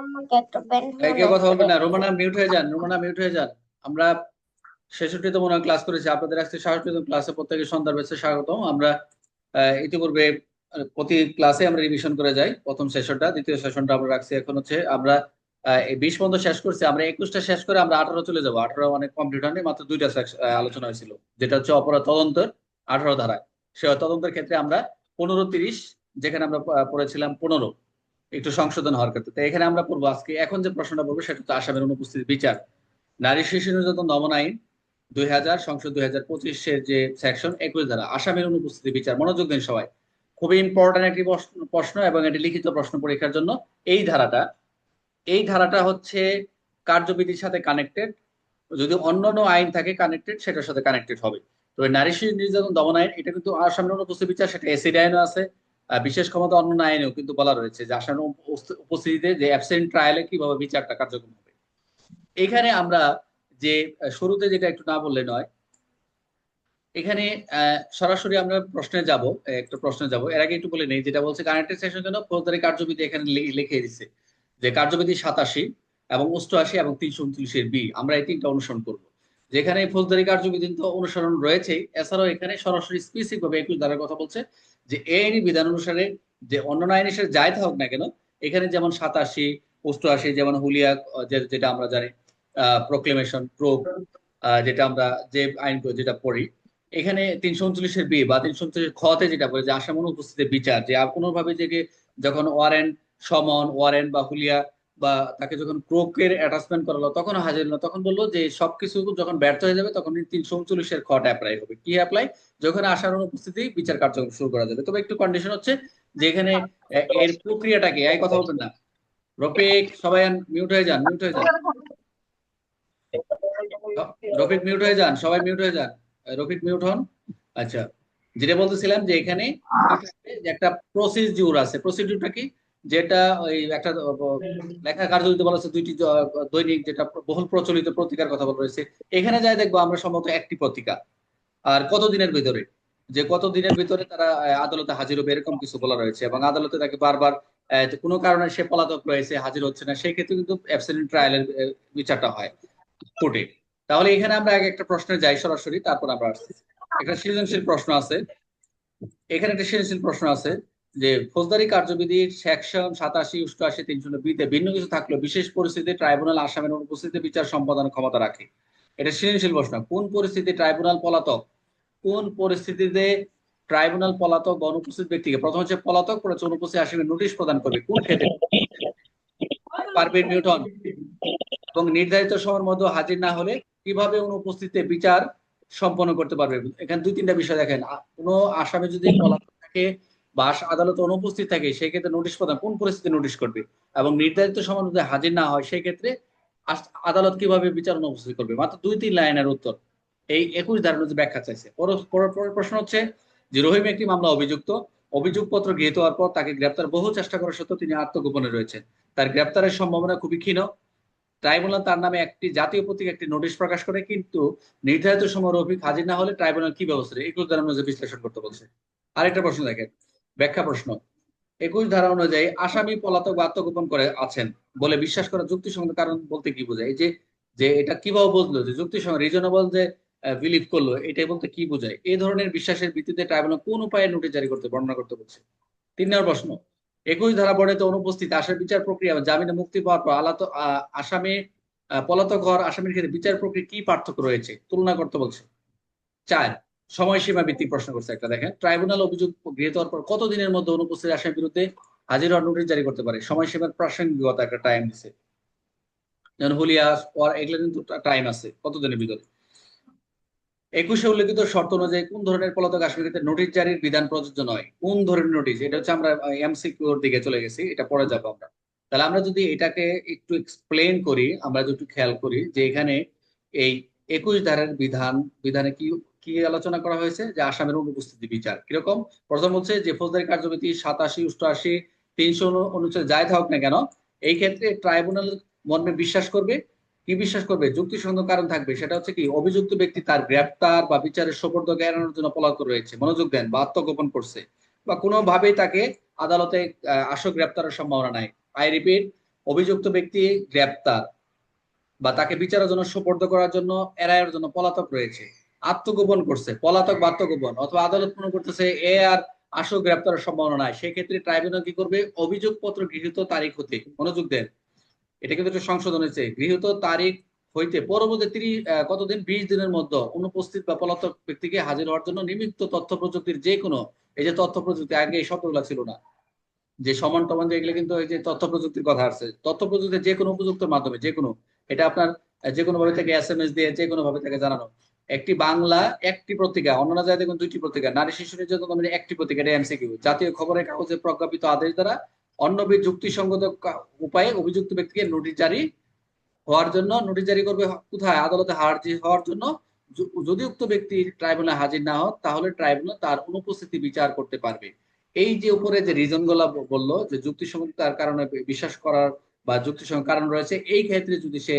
আমাকে একটু কথা বলবেন না রোমানা মিউট হয়ে যান রোমানা মিউট হয়ে যান। আমরা ছেষট্টিতম মনে হয় ক্লাস করেছি আপনাদের আজকে সাতষট্টিতম ক্লাসে প্রত্যেকে সন্ধ্যার বেসে স্বাগতম। আমরা ইতিপূর্বে প্রতি ক্লাসে আমরা রিভিশন করে যাই প্রথম সেশনটা দ্বিতীয় সেশনটা আমরা রাখছি এখন হচ্ছে আমরা বিশ পর্যন্ত শেষ করছি আমরা একুশটা শেষ করে আমরা আঠারো চলে যাব। আঠারো অনেক কমপ্লিট হয়নি মাত্র দুইটা আলোচনা হয়েছিল যেটা হচ্ছে অপরাধ তদন্তের আঠারো ধারায়। সে তদন্তের ক্ষেত্রে আমরা পনেরো তিরিশ যেখানে আমরা পড়েছিলাম পনেরো। একটু সংশোধন হওয়ার ক্ষেত্রে। এখানে আমরা পড়ব আজকে, এখন যে প্রশ্নটা পড়ব সেটা হচ্ছে আসামের অনুপস্থিতি বিচার। নারী শিশু নির্যাতন দমন আইন দুই হাজার, সংসদ দুই হাজার পঁচিশের যে সেকশন, একুশ ধারা, আসামের অনুপস্থিতি বিচার। মনোযোগ দিন সবাই। খুবই ইম্পর্টেন্ট একটি প্রশ্ন- এবং এটি লিখিত প্রশ্ন পরীক্ষার জন্য। এই ধারাটা এই ধারাটা হচ্ছে কার্যবিধির সাথে কানেক্টেড যদি অন্যান্য আইন থাকে কানেক্টেড সেটার সাথে কানেক্টেড হবে। তো এই নারী শিশু নির্যাতন দমন আইন, এটা কিন্তু আসামের অনুপস্থিতি বিচার, সেটা এসিড আইনও আছে। বিশেষ ক্ষমতা অন্যান্য আইনেও কিন্তু বলা রয়েছে যে উপস্থ- উপস্থিতিতে যে অ্যাবসেন্ট ট্রায়ালে কীভাবে বিচারটা কার্যক্রম হবে। এখানে আমরা যে শুরুতে যেটা একটু না বললে নয়, এখানে সরাসরি আমরা প্রশ্নে যাব, একটা প্রশ্নে যাব। এর আগে একটু বলে নেই, যেটা বলছে কারেন্টের সেকশন জন্য ফৌজদারি কার্যবিধি এখানে লিখে দিচ্ছে যে কার্যবিধি সাতাশি এবং অষ্টআশি এবং তিনশো উনত্রিশের বি আমরা এই তিনটা অনুসরণ করব। যেখানে ফৌজদারি কার্যবিধি তো অনুসরণ রয়েছে এছাড়াও এখানে সরাসরি স্পেসিফিক ভাবে একুশ ধারার কথা বলছে যে এই আইনি বিধান অনুসারে যে অন্যান্য আইন হিসেবে যাই থাকুক না কেন, এখানে যেমন সাতাশি, অষ্টআশি, যেমন হুলিয়া যেটা আমরা জানি প্রোক্লেমেশন প্রো যেটা আমরা যে আইন যেটা পড়ি, এখানে তিনশো উনচল্লিশের বি বা তিনশো উনচল্লিশ খতে যেটা বলে যে আসাম অনুপস্থিতি বিচার, যে আর কোনোভাবে যে যখন ওয়ারেন্ট সমন ওয়ারেন্ট বা হুলিয়া বা তাকে যখন ক্রোকের অ্যাটাচমেন্ট করালো, তখন হাজির হলো। তখন বলল যে, সবকিছু যখন ব্যর্থ হয়ে যাবে, তখন তিনশো উনচল্লিশের খট অ্যাপ্লাই হবে। কি অ্যাপ্লাই যখন আসার অনুপস্থিতি বিচার কার্যক্রম শুরু করা যাবে। তবে একটু কন্ডিশন হচ্ছে যে, এখানে এর প্রক্রিয়াটাকে, এই কথা বলবেন না। রফিক, সবাই মিউট হয়ে যান মিউট হয়ে যান। রফিক মিউট হয়ে যান, সবাই মিউট হয়ে যান। রফিক মিউট হন। আচ্ছা যেটা বলতেছিলাম যে, এখানে একটা প্রসিডিউর আছে প্রসিডিউরটা কি? যেটা ওই একটা লেখা কার্যবিধি বলা আছে দুইটি দৈনিক যেটা বহুল প্রচলিত পত্রিকার কথা বলা রয়েছে এখানে যাই দেখব আমরা সম্ভবত একটি পত্রিকা। আর কত দিনের ভিতরে? যে কত দিনের ভিতরে তারা আদালতে হাজির হবে এরকম কিছু বলা রয়েছে এবং আদালতে তাকে বারবার কোনো কারণে সে পলাতক রয়েছে, হাজির হচ্ছে না, সেই ক্ষেত্রে কিন্তু অ্যাবসেন্ট ট্রায়ালের বিচারটা হয় কোর্টে। তাহলে এখানে আমরা আগে একটা প্রশ্নে যাই সরাসরি, তারপর আমরা আসছি। একটা সৃজনশীল প্রশ্ন আছে। এখানে একটা সৃজনশীল প্রশ্ন আছে। যে ফৌজদারি কার্যবিধির সেকশন সাতাশি অষ্টআশি তিনশো বিতে ভিন্ন কিছু থাকলেও বিশেষ পরিস্থিতিতে ট্রাইব্যুনাল আসামের অনুপস্থিতিতে বিচার সম্পাদনের ক্ষমতা রাখে। এটা সৃজনশীল প্রশ্ন। কোন পরিস্থিতি ট্রাইব্যুনাল পলাতক? কোন পরিস্থিতিতে ট্রাইব্যুনাল পলাতক অনুপস্থিত ব্যক্তিকে? প্রথম হচ্ছে পলাতক, পরে অনুপস্থিত আসামের নোটিশ প্রদান করবে। কোন ক্ষেত্রে? নিউটন এবং নির্ধারিত সময়ের মধ্যে হাজির না হলে কীভাবে অনুপস্থিতিতে বিচার সম্পন্ন করতে পারবে? এখানে দুই তিনটা বিষয় দেখেন। কোনো আসামে যদি পলাতক থাকে বা আদালতে অনুপস্থিত থাকে সেই ক্ষেত্রে নোটিশ প্রদান, কোন পরিস্থিতি নোটিশ করবে? এবং নির্ধারিত সময়ের মধ্যে হাজির না হয় সেই ক্ষেত্রে আদালত কীভাবে বিচার অনুপস্থিত করবে? মাত্র দুই তিন লাইনের উত্তর। এই একুশ ধারণের যে ব্যাখ্যা চাইছে। পর- পর- পরের প্রশ্ন হচ্ছে যে রহিম একটি মামলা অভিযুক্ত। অভিযোগপত্র গৃহীত হওয়ার পর তাকে গ্রেপ্তার বহু চেষ্টা করা সত্ত্বেও তিনি আত্মগোপনে রয়েছেন তার গ্রেপ্তারের সম্ভাবনা খুবই ক্ষীণ। ট্রাইব্যুনাল তার নামে একটি জাতীয় পত্রিকা একটি নোটিশ প্রকাশ করে, কিন্তু নির্ধারিত সময় রফিক হাজির না হলে ট্রাইব্যুনাল কি ব্যবস্থা একুশ ধারা অনুযায়ী বিশ্লেষণ করতে বলছে। আরেকটা প্রশ্ন দেখেন। ব্যাখ্যা প্রশ্ন। একুশ ধারা অনুযায়ী আসামি পলাতক বা আত্মগোপন করে আছেন বলে বিশ্বাস করা যুক্তিসঙ্গত কারণ বলতে কি বোঝায়? এই যে যে এটা কীভাবে বুঝলো? যে যুক্তিসঙ্গত রিজনেবল যে বিলিভ করল, এটাই বলতে কি বোঝায়? এই ধরনের বিশ্বাসের ভিত্তিতে ট্রাইব্যুনাল কোন উপায়ে নোটিশ জারি করতে, বর্ণনা করতে বলছে। তিন নম্বর প্রশ্ন। একুশ ধারা বর্ণিত অনুপস্থিত আসার বিচার প্রক্রিয়া জামিনে মুক্তি পাওয়ার পর আলাত আসামে পলাতক হওয়ার আসামির ক্ষেত্রে বিচার প্রক্রিয়া কি পার্থক্য রয়েছে? তুলনা করতে বলছে। চার সময়সীমা ভিত্তিক প্রশ্ন করছে একটা, দেখেন। ট্রাইব্যুনাল অভিযোগ গৃহীত হওয়ার পর কত দিনের মধ্যে অনুপস্থিত আসামির বিরুদ্ধে হাজির হওয়ার নোটিশ জারি করতে পারে? সময়সীমার প্রাসঙ্গিকতা একটা টাইম দিছে। যেমন হুলিয়া ওর এগুলো কিন্তু টাইম আছে কত দিনের ভিতরে? একুশে উল্লেখিত শর্ত অনুযায়ী কোন ধরনের পলাতক আসামির ক্ষেত্রে নোটিশ জারির বিধান প্রযোজ্য নয়? কোন ধরনের নোটিশ? এটা হচ্ছে আমরা এমসিকিউর দিকে চলে গেছি, এটা পরে যাব আমরা। তাহলে আমরা যদি এটাকে একটু এক্সপ্লেন করি, আমরা যদি একটু খেয়াল করি যে এখানে এই একুশ ধারার বিধান, বিধানে কি কি আলোচনা করা হয়েছে? যে আসামের অনুপস্থিতি বিচার। কীরকম? প্রথম হচ্ছে যে ফৌজদারি কার্যবিধি সাতাশি, অষ্টআশি, তিনশো অনুচ্ছেদ যাই থাকুক না কেন, এই ক্ষেত্রে ট্রাইব্যুনাল মর্মে বিশ্বাস করবে। কি বিশ্বাস করবে? যুক্তিসঙ্গত কারণ থাকবে। সেটা হচ্ছে কি, অভিযুক্ত ব্যক্তি তার গ্রেপ্তার বা বিচারের সোপর্দ এড়ানোর জন্য পলাতক রয়েছে, মনোযোগ দেন বা আত্মগোপন করছে বা কোনোভাবেই তাকে আদালতে আশু গ্রেপ্তারের সম্ভাবনা নাই। আই রিপিট, অভিযুক্ত ব্যক্তি গ্রেপ্তার বা তাকে বিচারের জন্য সুপর্দ করার জন্য এড়াইয়ের জন্য পলাতক রয়েছে। আত্মগোপন করছে, পলাতক বা আত্মগোপন অথবা আদালত মনে করতেছে এ আর আসল গ্রেপ্তারের সম্ভাবনা নাই। সেক্ষেত্রে ট্রাইব্যুনাল কি করবে? অভিযোগপত্র গৃহীত তারিখ হতে, মনোযোগ দেন। এটা কিন্তু একটা সংশোধন হয়েছে। গৃহীত তারিখ হইতে পরবর্তী ত্রিশ কতদিন? বিশ দিনের মধ্যে অনুপস্থিত বা পলাতক ব্যক্তিকে হাজির হওয়ার জন্য নিমিত্ত তথ্য প্রযুক্তির যে কোনো, এই যে তথ্য প্রযুক্তি, আগে এই শব্দগুলো ছিল না। যে সমান টমান যেগুলো কিন্তু এই যে তথ্য প্রযুক্তির কথা আসছে। তথ্য প্রযুক্তির যে কোনো উপযুক্তের মাধ্যমে, যে কোনো, এটা আপনার যে কোনো ভাবে থেকে এস এম এস দিয়ে যে কোনো ভাবে থেকে জানানো। একটি বাংলা, একটি পত্রিকা, অন্যান্য জায়গায় দেখুন দুইটি পত্রিকা, নারী শিশু নির্যাতন কমিটি একটি পত্রিকা, এটা এমসিকিউ জাতীয় খবরের কাগজে প্রজ্ঞাপিত আদেশ দ্বারা অন্যবিধ যুক্তিসঙ্গত উপায়ে অভিযুক্ত ব্যক্তিকে নোটিশ জারি হওয়ার জন্য, নোটিশ জারি করবে কোথায়? আদালতে হাজির হওয়ার জন্য যদি উক্ত ব্যক্তি ট্রাইব্যুনালে হাজির না হন, তাহলে ট্রাইব্যুনাল তার অনুপস্থিতি বিচার করতে পারবে। এই যে উপরে যে রিজনগুলা বলল, যে যুক্তিসঙ্গতার কারণে বিশ্বাস করার বা যুক্তিসঙ্গ কারণ রয়েছে, এই ক্ষেত্রে যদি সে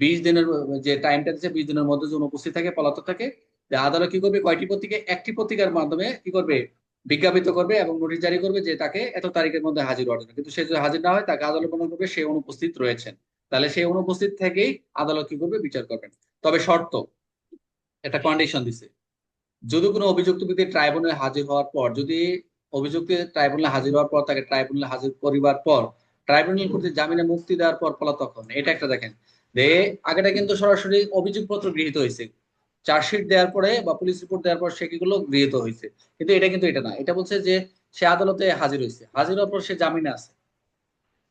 বিশ দিনের, যে টাইমটা দিচ্ছে, বিশ দিনের মধ্যে যদি উপস্থিত থাকে, পলাতক থাকে আদালত কি করবে? কয়টি পত্রিকা একটি পত্রিকার মাধ্যমে কি করবে? বিজ্ঞাপিত করবে এবং নোটিশ জারি করবে যে তাকে এত তারিখের মধ্যে হাজির হওয়ার জন্য কিন্তু সে যদি হাজির না হয়, তাকে আদালত মনে করবে, সে অনুপস্থিত রয়েছেন। তাহলে সেই অনুপস্থিত থেকেই আদালত কি করবে? বিচার করবেন। তবে শর্ত, একটা কন্ডিশন দিছে। যদি কোনো অভিযুক্ত ব্যক্তি ট্রাইব্যুনালে হাজির হওয়ার পর, যদি অভিযুক্ত ট্রাইব্যুনালে হাজির হওয়ার পর, তাকে ট্রাইব্যুনালে হাজির করিবার পর ট্রাইব্যুনাল কর্তৃক জামিনে মুক্তি দেওয়ার পর পলাতক হন। এটা একটা দেখেন। যে আগেটা কিন্তু সরাসরি অভিযোগপত্র গৃহীত হয়েছে। চার্জশিট দেওয়ার পরে বা পুলিশ রিপোর্ট দেওয়ার পর সে কিগুলো গৃহীত হয়েছে। কিন্তু এটা কিন্তু এটা না। এটা বলছে যে সে আদালতে হাজির হয়েছে। হাজির হওয়ার পর সে জামিনে আছে।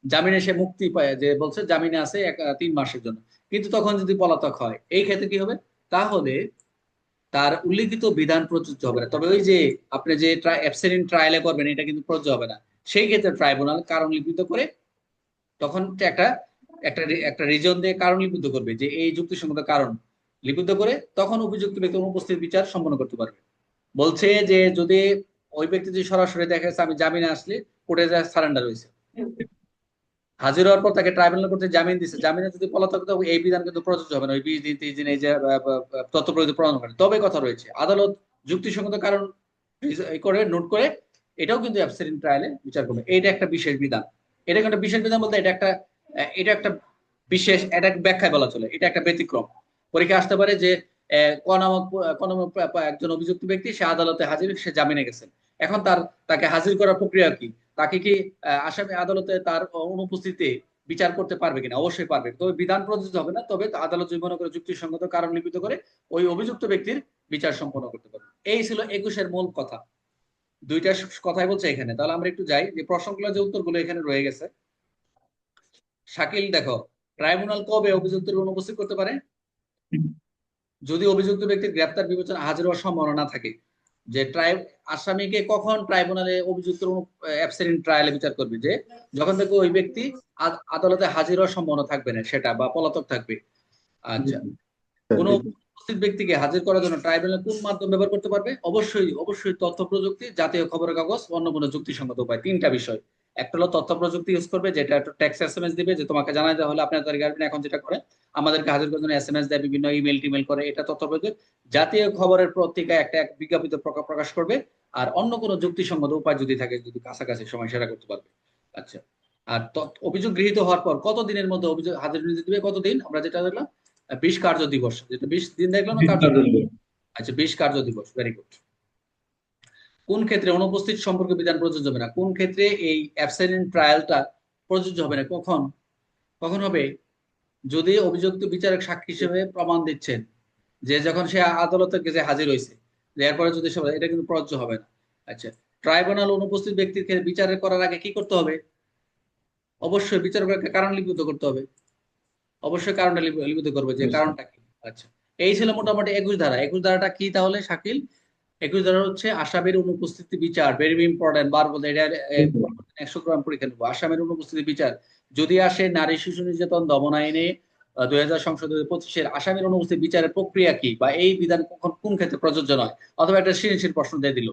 জামিনে সে মুক্তি পায়, যে বলছে জামিনে আছে এক, তিন মাসের জন্য। কিন্তু তখন যদি পলাতক হয়, এই ক্ষেত্রে কি হবে? তাহলে তার উল্লিখিত বিধান প্রযোজ্য হবে না। তবে ওই যে আপনি যে অ্যাবসেন্ট ট্রায়ালে করবেন, এটা কিন্তু প্রযোজ্য হবে না। সেই ক্ষেত্রে ট্রাইব্যুনাল কারণ লিপিত করে তখন একটা একটা একটা রিজন দিয়ে কারণ লিপিত করবে যে এই যুক্তিসঙ্গত কারণ লিপিত করে তখন উপযুক্ত ব্যক্তি অনুপস্থিত বিচার সম্পন্ন করতে পারবে। বলছে যে যদি ওই ব্যক্তি যদি সরাসরি দেখা যাচ্ছে আমি জামিনে আসলে কোর্টে যা সারেন্ডার হয়েছে। হাজির হওয়ার পর তাকে ট্রাইব্যুনাল করতে জামিন দিচ্ছে জামিনে যদি পলাতক এই বিধান কিন্তু প্রযোজ্য হবে না। ওই বিশ দিন তিরিশ দিন এই যে তথ্য প্রযুক্তি প্রদান করে। তবে কথা রয়েছে, আদালত যুক্তিসঙ্গত কারণ করে, নোট করে, এটাও কিন্তু অ্যাবসেন্ট ট্রায়ালে বিচার করবে। এটা একটা বিশেষ বিধান। এটা একটা বিশেষ বিধান বলতে এটা একটা এটা একটা বিশেষ এটা ব্যাখ্যায় বলা চলে। এটা একটা ব্যতিক্রম। পরীক্ষা আসতে পারে যে ক নামক একজন অভিযুক্ত ব্যক্তি, সে আদালতে হাজির, সে জামিনে গেছেন এখন তার, তাকে হাজির করার প্রক্রিয়া কি? তাকে কি আসামি আদালতে তার অনুপস্থিতিতে বিচার করতে পারবে কিনা? অবশ্যই পারবে। তবে বিধান প্রযোজ্য হবে না, তবে আদালত যদি মনে করে যুক্তিসঙ্গত কারণ লিপিত করে, ওই অভিযুক্ত ব্যক্তির বিচার সম্পন্ন করতে পারবে। এই ছিল একুশের মূল কথা। দুইটা কথাই বলছে এখানে। তাহলে আমরা একটু যাই। যে প্রশ্নগুলো যে উত্তরগুলো এখানে রয়ে গেছে শাকিল দেখো ট্রাইব্যুনাল কবে অভিযুক্তের অনুপস্থিত করতে পারে? যদি অভিযুক্ত ব্যক্তির গ্রেপ্তার বিবেচনা হাজির হওয়ার সম্ভাবনা থাকে যে ট্রাইব আসামিকে কখন ট্রাইব্যুনালে অভিযুক্ত অ্যাবসেন্ট ট্রায়ালে বিচার করবে? যে যখন থেকে ওই ব্যক্তি আদালতে হাজির হওয়ার সম্ভাবনা থাকবে না সেটা বা পলাতক থাকবে। আচ্ছা কোন উপস্থিত ব্যক্তিকে হাজির করার জন্য ট্রাইব্যুনাল কোন মাধ্যম ব্যবহার করতে পারবে? অবশ্যই অবশ্যই তথ্য প্রযুক্তি জাতীয় খবরের কাগজ অন্য কোনো যুক্তিসঙ্গত উপায়। তিনটা বিষয়। একটা হলো তথ্য প্রযুক্তি ইউজ করবে যেটা একটা ট্যাক্স এস এম এস দিবে যে তোমাকে জানাই দেওয়া হলে আপনার গার্জেন এখন যেটা করে আমাদেরকে হাজির করার জন্য এস এম এস দেয় বিভিন্ন ইমেল টিমেল করে এটা তথ্য প্রযুক্তি জাতীয় খবরের পত্রিকায় একটা এক বিজ্ঞাপিত প্রকাশ করবে আর অন্য কোনো যুক্তিসঙ্গত উপায় যদি থাকে যদি কাছাকাছি সময় সেটা করতে পারবে। আচ্ছা আর অভিযোগ গৃহীত হওয়ার পর কত দিনের মধ্যে অভিযোগ হাজির নিতে দিবে কতদিন আমরা যেটা দেখলাম বিশ কার্য দিবস যেটা বিশ দিন দেখলাম কার্য আচ্ছা বিশ কার্য দিবস ভেরি গুড কোন ক্ষেত্রে অনুপস্থিত সম্পর্কে বিধান প্রযোজ্য হবে না? কোন ক্ষেত্রে এই অ্যাবসেন্ট ট্রায়ালটা প্রযোজ্য হবে না? কখন? কখন হবে? যদি অভিযুক্ত বিচারক সাক্ষী হিসেবে প্রমাণ দিচ্ছেন যে যখন সে আদালতে গেছে হাজির হয়েছে এরপরে যদি সে এটা কিন্তু প্রযোজ্য হবে না। আচ্ছা ট্রাইব্যুনাল অনুপস্থিত ব্যক্তির ক্ষেত্রে বিচারের করার আগে কি করতে হবে? অবশ্যই বিচারককে কারণ লিপিত করতে হবে। অবশ্যই কারণটা লিপিত করবে যে কারণটা কি? আচ্ছা এই ছিল মোটামুটি একুশ ধারা। একুশ ধারাটা কি তাহলে শাকিল? একুশ ধারা হচ্ছে আসামের অনুপস্থিতি বিচার ভেরি ইম্পর্টেন্ট বার বলতে এটা একশো গ্রাম পরীক্ষা নেব। আসামের অনুপস্থিতি বিচার যদি আসে নারী শিশু নির্যাতন দমন আইনে দুই হাজার সংসদ পঁচিশের আসামের অনুপস্থিত বিচারের প্রক্রিয়া কি বা এই বিধান কখন কোন ক্ষেত্রে প্রযোজ্য নয়? অথবা একটা সৃজনশীল প্রশ্ন দিয়ে দিল।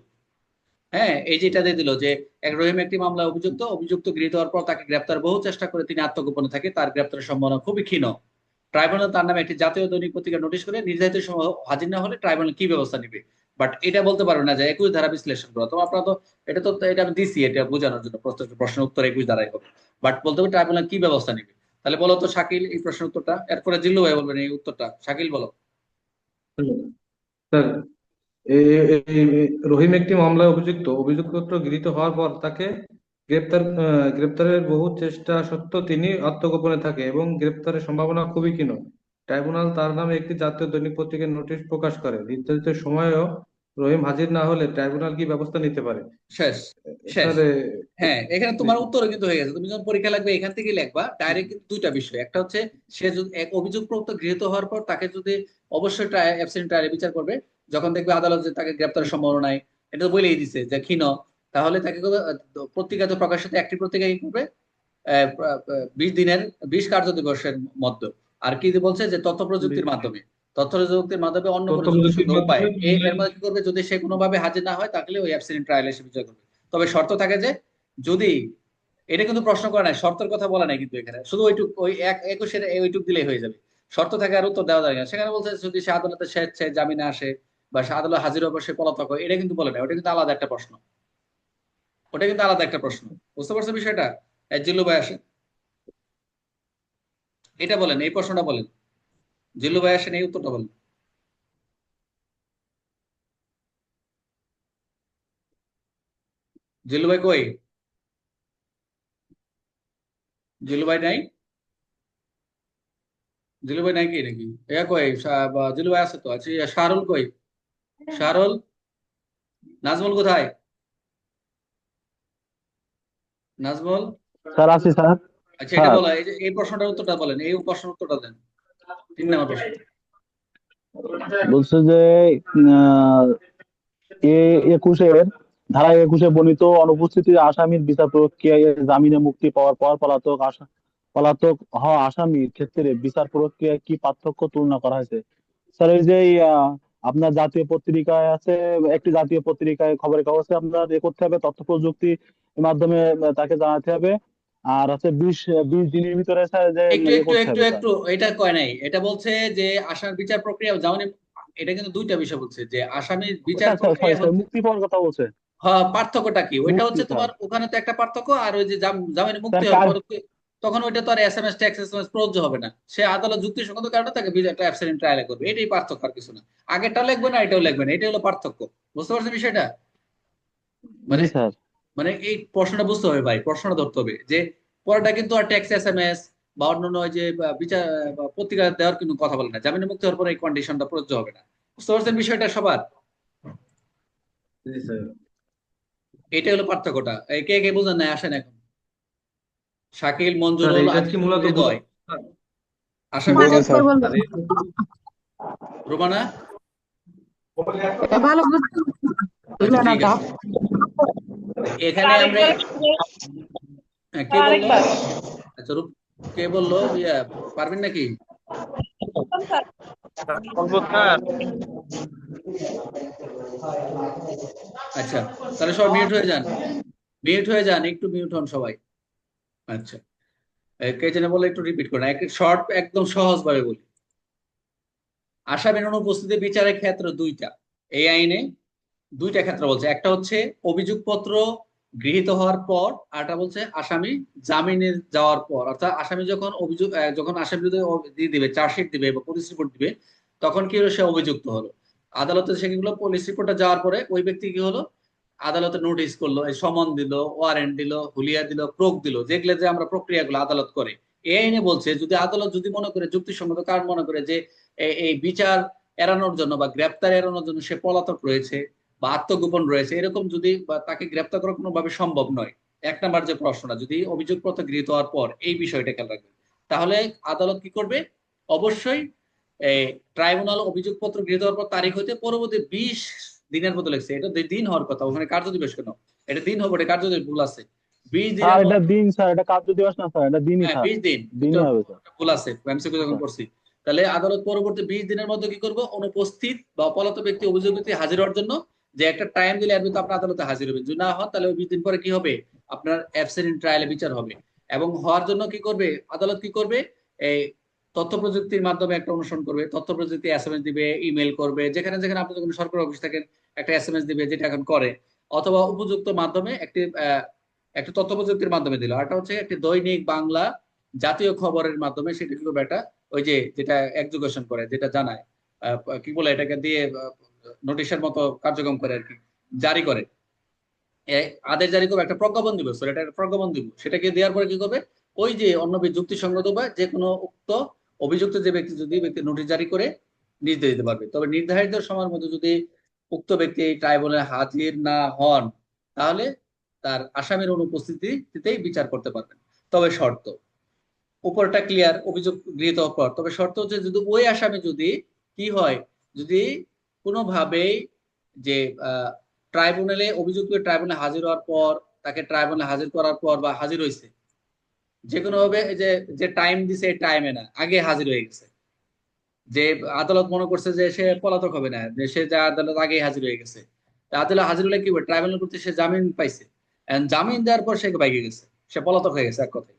হ্যাঁ এই যেটা দিয়ে দিল যে এক রহিম একটি মামলা অভিযুক্ত অভিযুক্ত গৃহীত হওয়ার পর তাকে গ্রেপ্তার বহু চেষ্টা করে তিনি আত্মগোপনে থাকে তার গ্রেপ্তারের সম্ভাবনা খুবই ক্ষীণ। ট্রাইব্যুনাল তার নামে একটি জাতীয় দৈনিক পত্রিকা নোটিশ করে নির্ধারিত সময় হাজির না হলে ট্রাইব্যুনাল কি ব্যবস্থা নিবে? বাট এটা বলতে পারবে না যে একুশ ধারা বিশ্লেষণ করা। তো আপনারা তো এটা তো এটা আমি দিছি, এটা বোঝানোর জন্য প্রশ্নের উত্তর একুশ ধারাই হবে। বাট বলতে হবে ট্রাইব্যুনাল কি ব্যবস্থা নেবে? তাহলে বলো তো শাকিল এই প্রশ্নের উত্তরটা। এরপরে জিল্লু ভাই বলবেন এই উত্তরটা। শাকিল, বলো। স্যার রহিম একটি মামলায় অভিযুক্ত। অভিযোগপত্র গৃহীত হওয়ার পর তাকে গ্রেপ্তার গ্রেপ্তারের বহু চেষ্টা সত্ত্বেও তিনি আত্মগোপনে থাকে এবং গ্রেপ্তারের সম্ভাবনা খুবই ক্ষীণ। ট্রাইব্যুনাল তার নামে একটি জাতীয় দৈনিক পত্রিকায় নোটিশ প্রকাশ করে। নির্ধারিত সময়েও রহিম হাজির না হলে ট্রাইব্যুনাল কি ব্যবস্থা নিতে পারে? শেষ শেষ। হ্যাঁ এখানে তোমার উত্তর কিন্তু হয়ে গেছে। তুমি যখন পরীক্ষা লাগবে এখান থেকে লিখবা। ডাইরেক্ট কিন্তু দুইটা বিষয়। একটা হচ্ছে সে যদি এক অভিযোগপ্রাপ্ত গৃহীত হওয়ার পর তাকে যদি অবশ্যই অ্যাবসেন্ট ট্রায়ালে বিচার করবে যখন দেখবে আদালত যে তাকে গ্রেপ্তারের সম্ভাবনা নাই এটা তো বলেই দিছে যে ক্ষীণ তাহলে তাকে করবে, আহ, পত্রিকাতে প্রকাশিত একটি পত্রিকা কি করবে বিশ দিনের বিশ কার্য দিবসের মধ্যে। আর কি বলছে? যে তথ্য প্রযুক্তির মাধ্যমে। তথ্য প্রযুক্তির মাধ্যমে অন্য কোনো উপায় এর মধ্যে কি করবে? যদি সে কোনোভাবে হাজির না হয় তাহলে ওই অ্যাবসেন্ট ট্রায়ালে সে বিচার করবে। তবে শর্ত থাকে যে যদি এটা কিন্তু প্রশ্ন করা নাই শর্তের কথা বলা নাই কিন্তু এখানে। শুধু ওইটুক ওই এক একুশের ওইটুক দিলেই হয়ে যাবে। শর্ত থাকে আর উত্তর দেওয়া যায় না। সেখানে বলছে যদি সে আদালতে স্বেচ্ছায় জামিনে আসে বা সে আদালত হাজির হবে সে পলাতক হয় এটা কিন্তু বলে না। ওটা কিন্তু আলাদা একটা প্রশ্ন। ওটা কিন্তু আলাদা একটা প্রশ্ন। বুঝতে পারছ বিষয়টা? জিল্লু ভাই আসেন। এটা বলেন এই প্রশ্নটা বলেন। জিল্লু ভাই আসেন এই উত্তরটা বলেন। জিল্লু ভাই কই? জিল্লু ভাই নাই? জিল্লু ভাই নাই কি নাকি? এ কই? জিল্লু ভাই আছে তো? আচ্ছা ইয়া, শাহরুল কই? শাহরুল? নাজমুল কোথায়? নাজমুল? স্যার আছি স্যার। আচ্ছা এটা। বলো এই যে এই প্রশ্নটার উত্তরটা বলেন এই প্রশ্নের উত্তরটা দেন। তিন নম্বর প্রশ্ন। বলছে যে একুশের ধারা একুশে বর্ণিত অনুপস্থিতি আসামির বিচার প্রক্রিয়ায় জামিনে মুক্তি পাওয়ার পর পলাতক পলাতক হওয়া আসামির ক্ষেত্রে বিচার প্রক্রিয়ায় কি পার্থক্য তুলনা করা হয়েছে? স্যার, এই যে আপনার জাতীয় পত্রিকায় আছে, একটি জাতীয় পত্রিকায় খবরের কাগজে আপনার এ করতে হবে তথ্য প্রযুক্তির মাধ্যমে তাকে জানাতে হবে। আর আছে বিশ বিশ দিনের ভিতরে স্যার যে একটু একটু একটু। একটু এটা কয় নাই। এটা বলছে যে আসামির বিচার প্রক্রিয়া যেমন এটা কিন্তু দুইটা বিষয় বলছে যে আসামির বিচার প্রক্রিয়া হচ্ছে- মুক্তি পাওয়ার কথা বলছে। হ্যাঁ পার্থক্যটা কি? ওইটা হচ্ছে। তোমার ওখানে তো একটা পার্থক্য আর ওই যে জাম- জামিনে মুক্তি হওয়ার পর তখন ওইটা তো আর S M S tax S M S প্রযোজ্য হবে না। সে আদালত যুক্তি যুক্তিসঙ্গত কারণে তাকে বি- একটা অ্যাবসেন্ট ট্রায়ালে করবে। এটাই পার্থক্য আর কিছু না। আগেরটা লিখবে না এটাও লিখবে না এটাই হলো পার্থক্য। বুঝতে পারছ বিষয়টা? মানে স্যার। মানে এই প্রশ্নটা বুঝতে হবে ভাই প্রশ্নটা ধরতে হবে যে পরেরটা কিন্তু আর ট্যাক্স এস এম এস বা অন্যান্য ওই যে বিচার পত্রিকা দেওয়ার কিন্তু কথা বলে না। জামিনে মুক্তি হওয়ার পরে এই কন্ডিশনটা প্রযোজ্য হবে না। বুঝতে পারছেন বিষয়টা সবার? জি স্যার। এটাই হলো পার্থক্যটা। কে কে বুঝেন নাই আসেন এখন। শাকিল মঞ্জুর এটা আশা করি রোমানা ভালো এখানে আমরা হ্যাঁ, কে বলল? আচ্ছা রূপ কে বলল? ইয়া পারবেন নাকি? আচ্ছা তাহলে সবাই মিউট হয়ে যান। মিউট হয়ে যান একটু মিউট হন সবাই। আচ্ছা। কে যেন বলে একটু রিপিট করেন। শর্ট একদম সহজ ভাবে বলি আসামির অনুপস্থিতি বিচারের ক্ষেত্র দুইটা। এই আইনে দুইটা ক্ষেত্র বলছে। একটা হচ্ছে অভিযোগপত্র গৃহীত হওয়ার পর আরটা বলছে আসামি জামিনে যাওয়ার পর। অর্থাৎ আসামি যখন অভিযোগ যখন আসামি দিয়ে দিবে, চার্জশিট দিবে বা পুলিশ রিপোর্ট দিবে, তখন কি হলো? সে অভিযুক্ত হলো। আদালতে সেগুলো পুলিশ রিপোর্টটা যাওয়ার পরে ওই ব্যক্তি কি হলো? আদালতে নোটিশ করল সমন দিল ওয়ারেন্ট দিল, হুলিয়া দিল প্রোক দিল, যেগুলো যে আমরা প্রক্রিয়াগুলো আদালত করে। এই আইনে বলছে, যদি আদালত যদি মনে করে, যুক্তিসঙ্গত কারণ মনে করে যে এই বিচার এড়ানোর জন্য বা গ্রেপ্তার এড়ানোর জন্য সে পলাতক রয়েছে বা আত্মগোপন রয়েছে। এরকম যদি তাকে গ্রেপ্তার করা কোনোভাবে সম্ভব নয় এক নাম্বার যে প্রশ্নটা যদি অভিযোগপত্র গৃহীত হওয়ার পর এই বিষয়টা খেয়াল রাখবেন। তাহলে আদালত কি করবে? অবশ্যই ট্রাইব্যুনাল অভিযোগপত্র গৃহীত হওয়ার পর তারিখ হইতে পরবর্তী বিশ দিনের মতো লেগছে এটা দিন হওয়ার কথা ওখানে কার্য দিবস কেন? এটা দিন হবে কার্য দিবস ভুল আছে। বিশ স্যার এটা দিন স্যার এটা কার্য দিবস না স্যার এটা দিনই হ্যাঁ স্যার। বিশ দিন। দিনই হবে ভুল আছে এমসিকিউ যখন করছি। তাহলে আদালত পরবর্তী বিশ দিনের মধ্যে কি করব? অনুপস্থিত বা অপলাত ব্যক্তি অভিযোগ ব্যক্তি হাজির হওয়ার জন্য যে একটা টাইম দিলে এর ভিতরে আপনার আদালতে হাজির হবেন যদি না হন, তাহলে ওই দিন পরে কি হবে? আপনার অ্যাবসেন্ট ট্রায়ালে বিচার হবে। এবং হওয়ার জন্য কি করবে? আদালত কি করবে? এই তথ্য প্রযুক্তির মাধ্যমে একটা অনুসরণ করবে। তথ্য প্রযুক্তি এসএমএস দিবে ইমেল করবে, যেখানে যেখানে আপনি যখন সরকারি অফিস থাকেন, একটা এসএমএস দিবে, যেটা এখন করে। অথবা উপযুক্ত মাধ্যমে একটি একটা তথ্য প্রযুক্তির মাধ্যমে দিল। আরটা হচ্ছে একটি দৈনিক বাংলা জাতীয় খবরের মাধ্যমে সেটা কি করবে একটা? ওই যে যেটা এক্সিকিউশন করে, যেটা জানায় কি বলে এটাকে দিয়ে নোটিশের মতো কার্যক্রম করে আর কি, জারি করে। আদেশ জারি করবে, একটা প্রজ্ঞাপন দিব সরি এটা একটা প্রজ্ঞাপন দিব। সেটাকে দেওয়ার পরে কি করবে? ওই যে অন্য যুক্তিসঙ্গত বা যে কোনো উক্ত অভিযুক্ত যে ব্যক্তি, যদি ব্যক্তি নোটিশ জারি করে, নির্দেশ দিতে পারবে। তবে নির্ধারিত সময়ের মধ্যে যদি উক্ত ব্যক্তি ট্রাইব্যুনালে হাজির না হন, তাহলে তার আসামির অনুপস্থিতিতেই বিচার করতে পারবেন। তবে শর্ত, উপরটা ক্লিয়ার অভিযোগ গৃহীত পর তবে শর্ত হচ্ছে, যদি ওই আসামি যদি কি হয়, যদি কোনোভাবেই যে ট্রাইব্যুনালে, অভিযুক্ত ট্রাইব্যুনালে হাজির হওয়ার পর, তাকে ট্রাইব্যুনালে হাজির করার পর বা হাজির হয়েছে যে কোনো ভাবে এই যে যে টাইম দিছে, এই টাইমে না, আগে হাজির হয়ে গেছে। যে আদালত মনে করছে যে, সে পলাতক হবে না, যে সে যা আদালত আগে হাজির হয়ে গেছে। আদালত হাজির হলে কি হবে? ট্রাইব্যুনাল করতে সে জামিন পাইছে। জামিন দেওয়ার পর সে বাইকে গেছে। সে পলাতক হয়ে গেছে এক কথায়।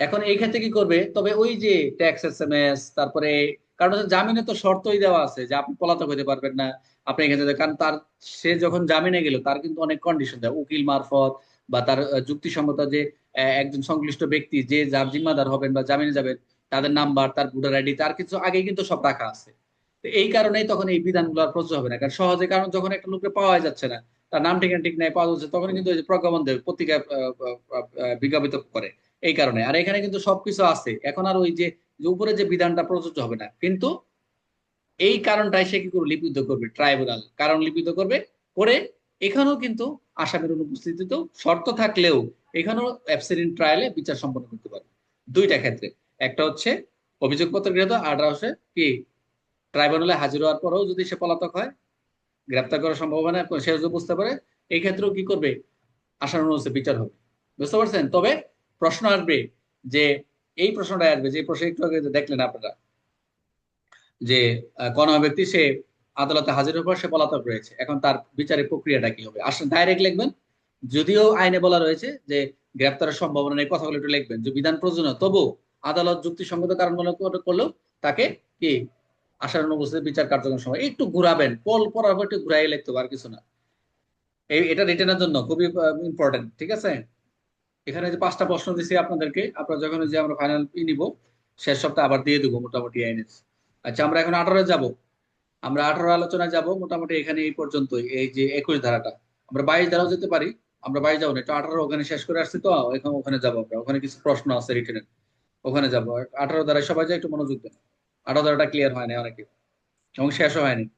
এখন এই ক্ষেত্রে কি করবে? তবে ওই যে ট্যাক্স এস এম এস তারপরে কারণ হচ্ছে জামিনে তো শর্তই দেওয়া আছে যে আপনি পলাতক হতে পারবেন না। আপনি এখানে থেকে- কারণ তার সে যখন জামিনে গেল তার কিন্তু অনেক কন্ডিশন দেয়। উকিল মারফত বা তার আহ, যুক্তিসঙ্গত যে একজন সংশ্লিষ্ট ব্যক্তি যে যার জিম্মাদার হবেন বা জামিনে যাবেন তাদের নাম্বার তার ভোটার আইডি তার কিছু আগে কিন্তু সব রাখা আছে। তো এই কারণেই তখন এই বিধানগুলো আর প্রযোজ্য হবে না। কারণ সহজে কারণ যখন একটা লোককে পাওয়া যাচ্ছে না তার নাম ঠিকানা ঠিক নাই পাওয়া যাচ্ছে তখন কিন্তু প্রজ্ঞাপন দেবে পত্রিকা বিজ্ঞাপিত করে। এই কারণে। আর এখানে কিন্তু সবকিছু আছে। এখন আর ওই যে যে উপরে যে বিধানটা প্রযোজ্য হবে না। কিন্তু এই কারণটাই সে কি করবে? লিপিবদ্ধ করবে ট্রাইব্যুনাল কারণ লিপিবদ্ধ করবে করে এখানেও কিন্তু আসামির অনুপস্থিতিতেও শর্ত থাকলেও এখানেও অ্যাবসেরিন ট্রায়ালে বিচার সম্পন্ন করতে পারবে। দুইটা ক্ষেত্রে। একটা হচ্ছে অভিযোগপত্র গৃহীত আর হচ্ছে কি? ট্রাইব্যুনালে হাজির হওয়ার পরেও যদি সে পলাতক হয়, গ্রেপ্তার করার সম্ভাবনা সে যদি বুঝতে পারে, এই ক্ষেত্রেও কি করবে? অনুযায়ী বিচার হবে। বুঝতে পারছেন? তবে প্রশ্ন আসবে যে এই প্রশ্নটা আসবে, যে প্রশ্ন একটু আগে দেখলেন আপনারা, যে কোন ব্যক্তি সে আদালতে হাজির হওয়ার পর সে পলাতক রয়েছে। এখন তার বিচারের প্রক্রিয়াটা কি হবে? আসলে ডাইরেক্ট লিখবেন, যদিও আইনে বলা রয়েছে যে গ্রেপ্তারের সম্ভাবনা নেই, কথাগুলো একটু লিখবেন, যে বিধান প্রয়োজন তবু আদালত যুক্তিসঙ্গত কারণ মনে করে- করলেও তাকে কি আসার অনুপস্থিতি বিচার কার্যক্রম সময় একটু ঘুরাবেন পল পড়ার পর একটু ঘুরাই লিখতে আর কিছু না। এই, এটা রিটেনের জন্য খুবই ইম্পর্টেন্ট ঠিক আছে? এখানে যে পাঁচটা প্রশ্ন দিছি আপনাদেরকে, আপনারা যখন যে আমরা ফাইনাল ই নিব, শেষ সপ্তাহে আবার দিয়ে দেবো মোটামুটি আইনের আচ্ছা আমরা এখন আঠারো যাব। আমরা আঠারো আলোচনায় যাব, মোটামুটি এখানে এই পর্যন্তই, এই যে একুশ ধারাটা। আমরা বাইশ ধারাও যেতে পারি, আমরা বাইশ যাব না, একটু আঠারো ওখানে শেষ করে আসছি তো, এখন ওখানে যাব আমরা, ওখানে কিছু প্রশ্ন আছে রিটেনের ওখানে যাব, আঠারো ধারায় সবাই যায়, একটু মনোযোগ দেন। আঠারো ধারাটা ক্লিয়ার হয় না অনেকে, এবং শেষও হয়নি।